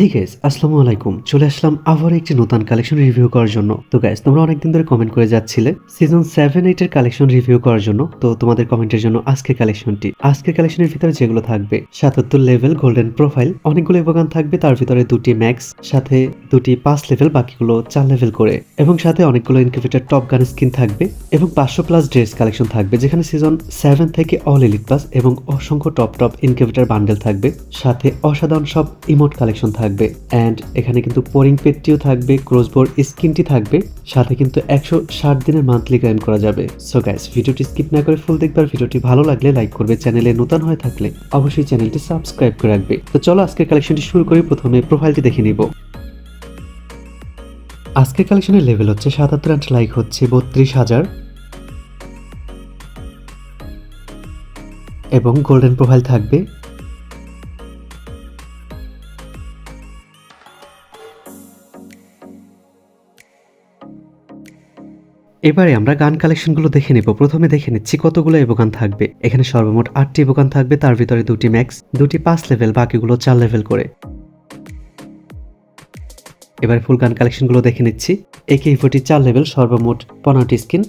এই গাইস আসসালামু আলাইকুম। চলে আসলাম আবার একটি নতুন কালেকশন রিভিউ করার জন্য। তো গাইস তোমরা অনেকদিন ধরে কমেন্ট করে যাচ্ছিলে সিজন সেভেন এইট এর কালেকশন রিভিউ করার জন্য। তো তোমাদের কমেন্টের জন্য আজকের কালেকশনটি আজকের কালেকশনের ভিতরে যেগুলো থাকবে, সাতাত্তর লেভেল গোল্ডেন প্রোফাইল অনেকগুলো এভোগান থাকবে, তার ভিতরে দুটি ম্যাক্স সাথে দুটি পাঁচ লেভেল বাকিগুলো চার লেভেল করে। এবং সাথে অনেকগুলো ইনকিউবেটার টপ গান স্কিন থাকবে এবং পাঁচশো প্লাস ড্রেস কালেকশন থাকবে, যেখানে সিজন সেভেন থেকে অল এলিট প্লাস এবং অসংখ্য টপ টপ ইনকিউবেটার বান্ডেল থাকবে। সাথে অসাধারণ সব ইমোট কালেকশন থাকবে। অ্যান্ড এখানে কিন্তু পোরিং পেটটিও থাকবে ক্রসবোর স্কিনটি থাকবে, সাথে কিন্তু একশো ষাট দিনের মান্থলি ক্লাইম করা যাবে। সো গাইস ভিডিওটি স্কিপ না করে ফুল দেখবার ভিডিওটি ভালো লাগলে লাইক করবে চ্যানেলে নতুন হয়ে থাকলে অবশ্যই চ্যানেলটি সাবস্ক্রাইব করে রাখবে। তো চলো আজকের কালেকশনটি শুরু করি, প্রথমে প্রোফাইলটি দেখে নিব। আজকের কালেকশনের লেভেল হচ্ছে সাতাত্তর অ্যান্ড লাইক হচ্ছে বত্রিশ হাজার। এবং গোল্ডেন প্রোফাইল থাকবে এবারে আমরা গান কালেকশনগুলো দেখে নেব। প্রথমে দেখে নিচ্ছি কতগুলো এবগান থাকবে। এখানে সর্বমোট আটটি এবগান থাকবে, তার ভিতরে দুটি ম্যাক্স দুটি পাঁচ লেভেল বাকিগুলো চার লেভেল করে। এবার ফুল গান কালেকশনগুলো দেখে নিচ্ছি। একে ইভোটি চার লেভেল সর্বমোট পনেরোটি স্কিন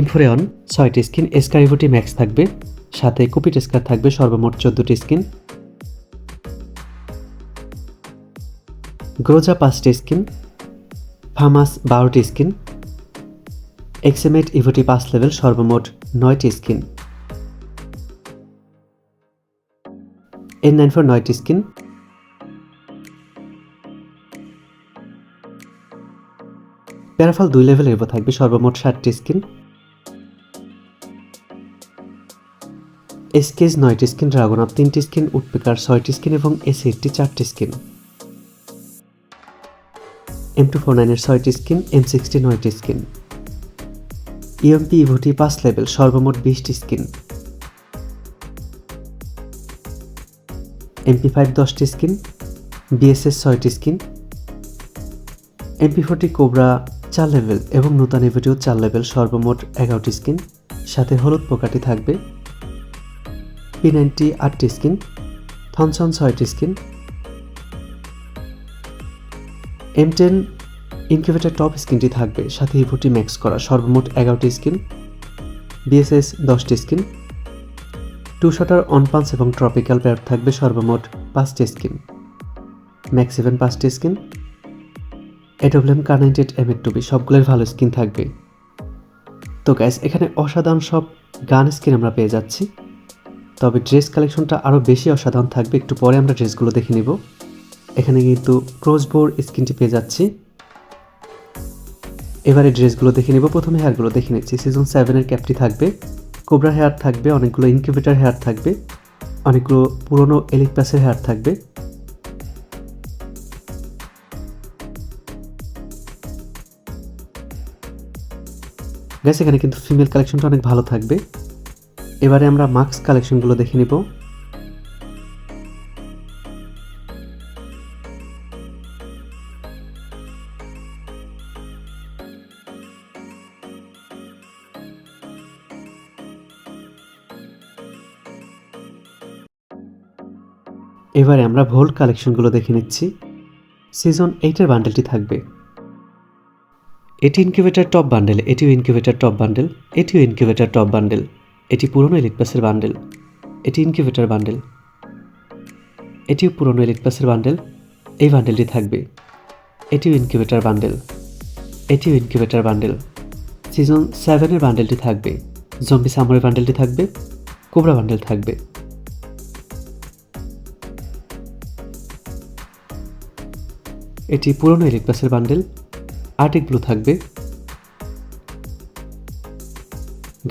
এমফোরেয়ন ছয়টি স্কিন এসকার ইভোটি ম্যাক্স থাকবে। সাথে কুপিট স্কার থাকবে, সর্বমোট চোদ্দটি স্কিন গ্রোজা পাঁচটি স্কিন ফামাস বারোটি স্কিন এক্সেমেট ইভোটি পাঁচ লেভেল সর্বমোট নয়টি স্কিন এন নাইন ফোর নয়টি স্কিন প্যারাফল দুই লেভেলের ইভো থাকবে, সর্বমোট ষাটটি স্কিন এসকেজ নয়টি স্কিন ড্রাগন আপ তিনটি স্কিন উডপিকার ছয়টি স্কিন এবং এস এইটটি চারটি স্কিন এম টু ফোর নাইনের ছয়টি স্কিন এম সিক্সটি নয়টি স্কিন ইএমপি ইভোটি পাঁচ লেভেল, সর্বমোট বিশটি স্কিন। এমপি ফাইভ দশটি স্কিন, বিএসএস ছয়টি স্কিন। এমপি ফোরটি কোবরা চার লেভেল এবং নূতন ইভোটিও চার লেভেল, সর্বমোট এগারোটি স্কিন। সাথে হলুদ পোকাটি থাকবে। পি নাইনটি আটটি স্কিন, থনসন ছয়টি skin. M ten incubator top স্ক্রিনটি থাকবে, সাথে ইভোটি ম্যাক্স করা সর্বমোট এগারোটি স্কিন বিএসএস দশটি screen, two shooter, on punch এবং ট্রপিক্যাল প্যাড থাকবে সর্বমোট পাঁচটি স্ক্রিন, ম্যাক্স ইভেন পাঁচটি স্কিন এডব্লিউএম কার্নাইটেড এম এর টুবি, সবগুলোর ভালো স্ক্রিন থাকবে। তো গ্যাস এখানে অসাধারণ সব গান স্ক্রিন আমরা পেয়ে যাচ্ছি। তবে ড্রেস কালেকশনটা আরও বেশি অসাধারণ থাকবে, একটু পরে আমরা ড্রেসগুলো দেখে নিব। এখানে কিন্তু ক্রসবোর স্কিনটি পেয়ে যাচ্ছি। এবারে ড্রেসগুলো দেখে নিব। প্রথমে হেয়ারগুলো দেখে নিচ্ছি। সিজন সেভেনের ক্যাপটি থাকবে। কোবরা হেয়ার থাকবে, অনেকগুলো ইনকিউবেটার হেয়ার থাকবে, অনেকগুলো পুরনো এলিক প্লাসের হেয়ার থাকবে। গ্যাস এখানে কিন্তু ফিমেল কালেকশনটা অনেক ভালো থাকবে। এবারে আমরা মাস্ক কালেকশনগুলো দেখে নিব। এবারে আমরা ভোল্ট কালেকশনগুলো দেখে নিচ্ছি। সিজন এইটের বান্ডেলটি থাকবে। এটি ইনকিউবেটার টপ বান্ডেল এটিও ইনকিউবেটার টপ বান্ডেল এটিও ইনকিউবেটার টপ বান্ডেল এটি পুরনো এলিট পাসের বান্ডেল এটি ইনকিউবেটার বান্ডেল এটিও পুরনো এলিট পাসের বান্ডেল এই বান্ডেলটি থাকবে। এটিও ইনকিউবেটার বান্ডেল এটিও ইনকিউবেটার বান্ডেল সিজন সেভেনের বান্ডেলটি থাকবে। জম্বি সামরের বান্ডেলটি থাকবে কোবরা বান্ডেল থাকবে। এটি পুরনো এলিট পাসের বান্ডেল। আর্টিক ব্লু থাকবে।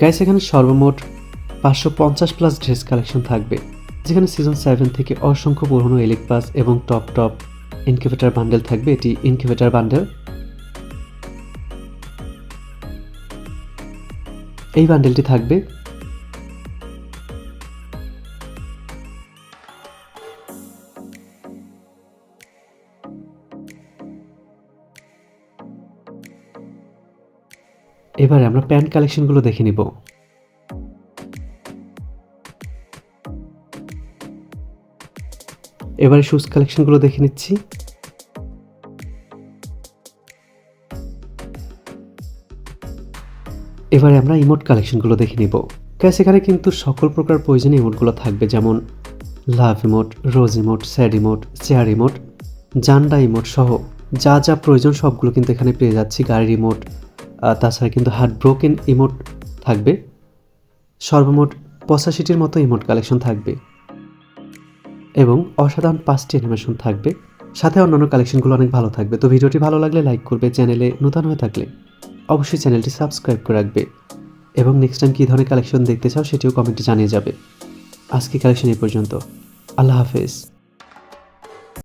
গাইস, এখানে সর্বমোট পাঁচশো পঞ্চাশ প্লাস ড্রেস কালেকশন থাকবে, যেখানে সিজন সেভেন থেকে অসংখ্য পুরনো এলিক পাস এবং টপ টপ ইনকিউবেটার বান্ডেল থাকবে। এটি ইনকিউবেটার বান্ডেল। এই বান্ডেলটি থাকবে। এবারে আমরা প্যান্ট কালেকশনগুলো দেখে নিব। এবারে শুজ কালেকশনগুলো দেখে নিচ্ছি। এবারে আমরা ইমোট কালেকশনগুলো দেখে নিব। গ্যাস এখানে কিন্তু সকল প্রকার প্রয়োজনীয় ইমোটগুলো থাকবে যেমন love emote rose emote sad emote chair emote জান্ডা emote সহ যা যা প্রয়োজন সবগুলো কিন্তু এখানে পেয়ে যাচ্ছি। গাড়ির আহ, তাছাড়া কিন্তু হার্ট ব্রোকেন ইমোট থাকবে। সর্বমোট পঁচাশিটির মতো ইমোট কালেকশন থাকবে। এবং অসাধারণ পাঁচটি অ্যানিমেশন থাকবে। সাথে অন্যান্য কালেকশনগুলো অনেক ভালো থাকবে। তো ভিডিওটি ভালো লাগলে লাইক করবে চ্যানেলে নতুন হয়ে থাকলে অবশ্যই চ্যানেলটি সাবস্ক্রাইব করে রাখবে। এবং নেক্সট টাইম কী ধরনের কালেকশন দেখতে চাও সেটিও কমেন্টে জানিয়ে যাবে। আজকে কালেকশন এই পর্যন্ত। আল্লাহ হাফেজ।